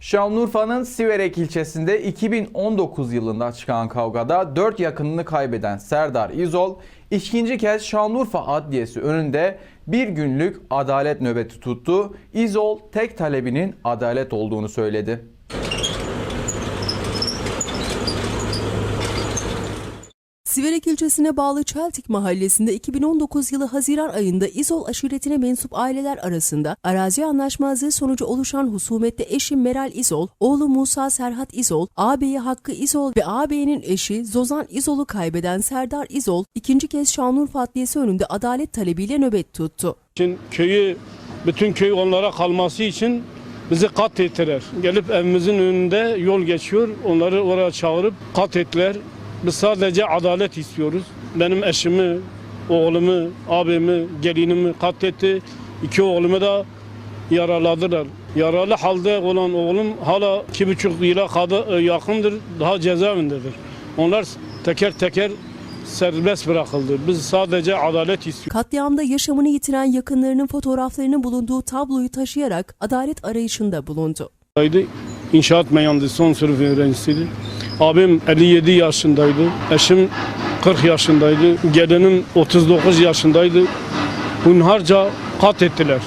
Şanlıurfa'nın Siverek ilçesinde 2019 yılında çıkan kavgada 4 yakınını kaybeden Serdar İzol ikinci kez Şanlıurfa Adliyesi önünde bir günlük adalet nöbeti tuttu. İzol tek talebinin adalet olduğunu söyledi. Siverek ilçesine bağlı Çeltik mahallesinde 2019 yılı Haziran ayında İzol aşiretine mensup aileler arasında arazi anlaşmazlığı sonucu oluşan husumette eşi Meral İzol, oğlu Musa Serhat İzol, ağabeyi Hakkı İzol ve ağabeyinin eşi Zozan İzol'u kaybeden Serdar İzol ikinci kez Şanlıurfa Adliyesi önünde adalet talebiyle nöbet tuttu. için köyü bütün köy onlara kalması için bizi kat ettiler. Gelip evimizin önünde yol geçiyor. Onları oraya çağırıp kat ettiler. Biz sadece adalet istiyoruz. Benim eşimi, oğlumu, abimi, gelinimi katletti. İki oğlumu da yaraladılar. Yaralı halde olan oğlum hala iki buçuk yıla kadar yakındır. Daha cezaevindedir. Onlar teker teker serbest bırakıldı. Biz sadece adalet istiyoruz. Katliamda yaşamını yitiren yakınlarının fotoğraflarının bulunduğu tabloyu taşıyarak adalet arayışında bulundu. İnşaat mühendisi son sınıf öğrencisiydi. Abim 57 yaşındaydı. Eşim 40 yaşındaydı. Gelinim 39 yaşındaydı. Hunharca kat ettiler.